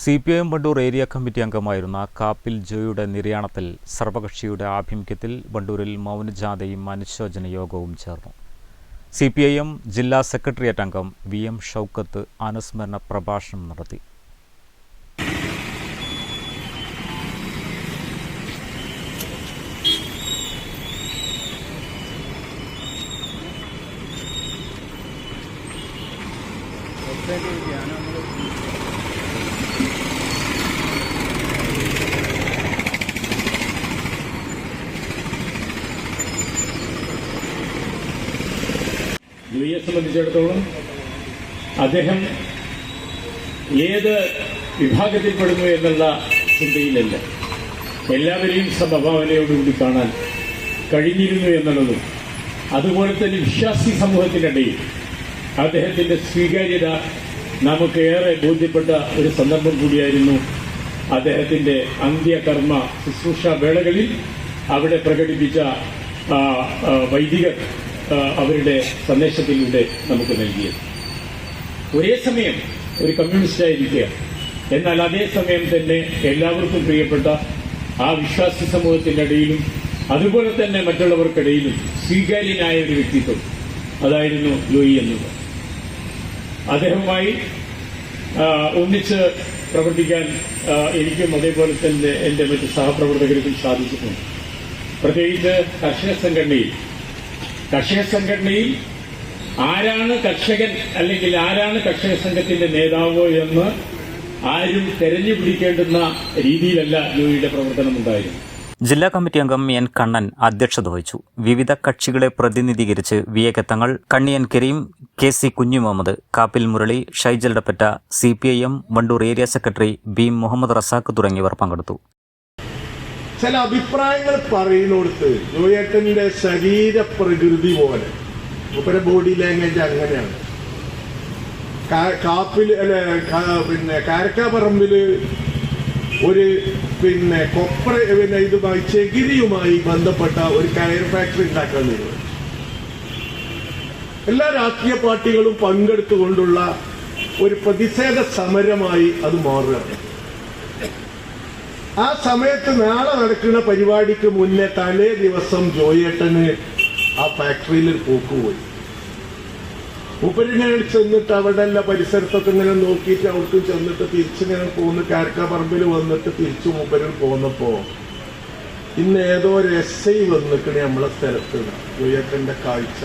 C P I M Wandoor area committee അംഗമായിരുന്ന കാപ്പിൽ ജോയുടെ നിര്യാണത്തിൽ സർവകക്ഷിയുടെ ആഭിമുഖ്യത്തിൽ ബണ്ടൂരിൽ മൗനജാഥയും അനുശോചന യോഗവും ചേർന്നു. സി പി ഐ എം ജില്ലാ സെക്രട്ടേറിയറ്റ് അംഗം വി എം ഷൗക്കത്ത് അനുസ്മരണ പ്രഭാഷണം നടത്തി. യുയെ സംബന്ധിച്ചിടത്തോളം അദ്ദേഹം ഏത് വിഭാഗത്തിൽപ്പെടുന്നു എന്നുള്ള ചിന്തയിലല്ല. എല്ലാവരെയും സമഭാവനയോടുകൂടി കാണാൻ കഴിഞ്ഞിരുന്നു എന്നുള്ളതും അതുപോലെ തന്നെ വിശ്വാസി സമൂഹത്തിനിടയിൽ അദ്ദേഹത്തിന്റെ സ്വീകാര്യത നമുക്ക് ഏറെ ബോധ്യപ്പെട്ട ഒരു സന്ദർഭം കൂടിയായിരുന്നു അദ്ദേഹത്തിന്റെ അന്ത്യകർമ്മ ശുശ്രൂഷ വേളകളിൽ അവിടെ പ്രകടിപ്പിച്ച വൈദികർ അവരുടെ സന്ദേശത്തിലൂടെ നമുക്ക് നൽകിയത്. ഒരേ സമയം ഒരു കമ്മ്യൂണിസ്റ്റ് ആയിരിക്കുക എന്നാൽ അതേ സമയം തന്നെ എല്ലാവർക്കും പ്രിയപ്പെട്ട ആ വിശ്വാസി സമൂഹത്തിന്റെ ഇടയിലും അതുപോലെ തന്നെ മറ്റുള്ളവർക്കിടയിലും സ്വീകാര്യനായ ഒരു വ്യക്തിത്വം അതായിരുന്നു ലോയി എന്നത്. അദ്ദേഹവുമായി ഒന്നിച്ച് പ്രവർത്തിക്കാൻ എനിക്കും അതേപോലെ തന്നെ എന്റെ മറ്റ് സഹപ്രവർത്തകർക്കും സാധിച്ചിട്ടുണ്ട്. പ്രത്യേകിച്ച് കർഷക സംഘടനയിൽ കർഷക സംഘടനയിൽ ആരാണ് കർഷകൻ അല്ലെങ്കിൽ ആരാണ് കർഷക സംഘത്തിന്റെ നേതാവ് എന്ന് ആരും തെരഞ്ഞു പിടിക്കേണ്ടുന്ന രീതിയിലല്ല ജോയിയുടെ പ്രവർത്തനം ഉണ്ടായിരുന്നു ജില്ലാ കമ്മിറ്റി അംഗം എൻ കണ്ണൻ അധ്യക്ഷത വഹിച്ചു. വിവിധ കക്ഷികളെ പ്രതിനിധീകരിച്ച് വി എ കത്തങ്ങൾ Kanniyan Kareem K C Kunju Muhammad Kappil Murali ഷൈജൽഡപ്പറ്റ C P I M Wandoor area secretary B Muhammad Razak തുടങ്ങിയവർ പങ്കെടുത്തു. ചില അഭിപ്രായങ്ങൾ പറയുന്നിടത്ത് ജോയേട്ടന്റെ ശരീരപ്രകൃതി പോലെ. മൂപ്പരെ ബോഡി ലാംഗ്വേജ് അങ്ങനെയാണ്. കാപ്പിൽ അല്ല പിന്നെ കാരക്കാപറമ്പിൽ ഒരു പിന്നെ കൊപ്ര പിന്നെ ഇതുമായി ചെകിരിയുമായി ബന്ധപ്പെട്ട ഒരു കയർ ഫാക്ടറി ഉണ്ടാക്കാൻ തീരുമാനിച്ചു എല്ലാ രാഷ്ട്രീയ പാർട്ടികളും പങ്കെടുത്തുകൊണ്ടുള്ള ഒരു പ്രതിഷേധ സമരമായി അത് മാറുകയാണ്. ആ സമയത്ത് നാളെ നടക്കുന്ന പരിപാടിക്ക് മുന്നേ തലേ ദിവസം ജോയേട്ടന് ആ ഫാക്ടറിയിൽ പോക്ക് പോയി. മൂപ്പരിങ്ങനെ ചെന്നിട്ട് അവിടെ എല്ലാ പരിസരത്തൊക്കെ ഇങ്ങനെ നോക്കിയിട്ട് അവർക്ക് ചെന്നിട്ട് തിരിച്ചു തിരിച്ചിങ്ങനെ പോന്ന് പറമ്പിൽ വന്നിട്ട് തിരിച്ചു മൂപ്പരിൽ പോന്നപ്പോ ഇന്ന് ഏതോ ഒരു എസ് ഐ വന്നിക്കണേ നമ്മളെ സ്ഥലത്ത്. ജോയേട്ടന്റെ കാഴ്ച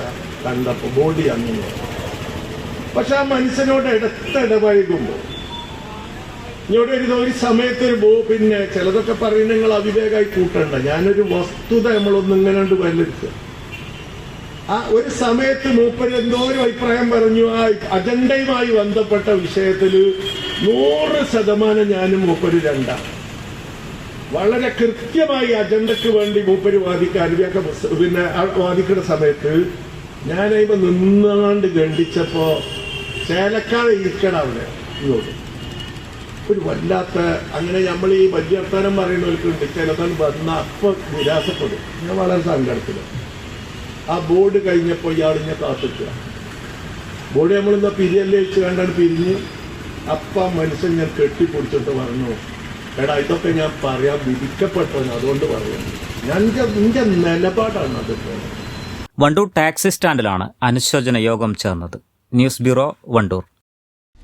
കണ്ടപ്പോ ബോഡി അങ്ങനെ. പക്ഷെ ആ മനുഷ്യനോട് ഇടത്തിടപഴകുമ്പോ ഇവിടെ ഒരു ഒരു സമയത്ത് ഒരു ബോ പിന്നെ ചിലതൊക്കെ പറയുന്നത് നിങ്ങൾ അവിവേകമായി കൂട്ടണ്ട. ഞാനൊരു വസ്തുത നമ്മളൊന്നും ഇങ്ങനെ കൊണ്ട് ആ ഒരു സമയത്ത് മൂപ്പര് എന്തോ ഒരു അഭിപ്രായം പറഞ്ഞു. ആ അജണ്ടയുമായി ബന്ധപ്പെട്ട വിഷയത്തിൽ നൂറ് ശതമാനം ഞാനും മൂപ്പര് രണ്ടാണ്. വളരെ കൃത്യമായി അജണ്ടക്ക് വേണ്ടി മൂപ്പര് വാദിക്കാൻ അരുവിയൊക്കെ പിന്നെ വാദിക്കുന്ന സമയത്ത് ഞാനതിപ്പോ നിന്നാണ്ട് ഗണ്ടിച്ചപ്പോ ചേലക്കാതെ ഇരിക്കണം അവിടെ ഇങ്ങോട്ട്. ഒരു വല്ലാത്ത അങ്ങനെ നമ്മൾ ഈ വലിയ വർത്താനം പറയുന്നവർക്കുണ്ട് ചിലതൻ വന്ന അപ്പൊ നിരാശപ്പെടും. ഞാൻ വളരെ സങ്കടത്തിൽ. ആ ബോർഡ് കഴിഞ്ഞപ്പോൾ ഇയാൾ ഇങ്ങനെ കാത്തിക്കുക. ബോർഡ് നമ്മളിന്ന് പിരിയല്ലേ വെച്ച് കണ്ടാണ് പിരിഞ്ഞ് അപ്പ മനുഷ്യൻ ഞാൻ കെട്ടിപ്പൊടിച്ചിട്ട് പറഞ്ഞു എടാ ഇതൊക്കെ ഞാൻ പറയാൻ വിധിക്കപ്പെട്ടവന്. അതുകൊണ്ട് പറയുന്നു ഞാൻ എന്റെ നിലപാടാണ് അതൊക്കെ വണ്ടൂർ ടാക്സി സ്റ്റാൻഡിലാണ് അനുശോചന യോഗം ചേർന്നത്. News bureau Wandoor.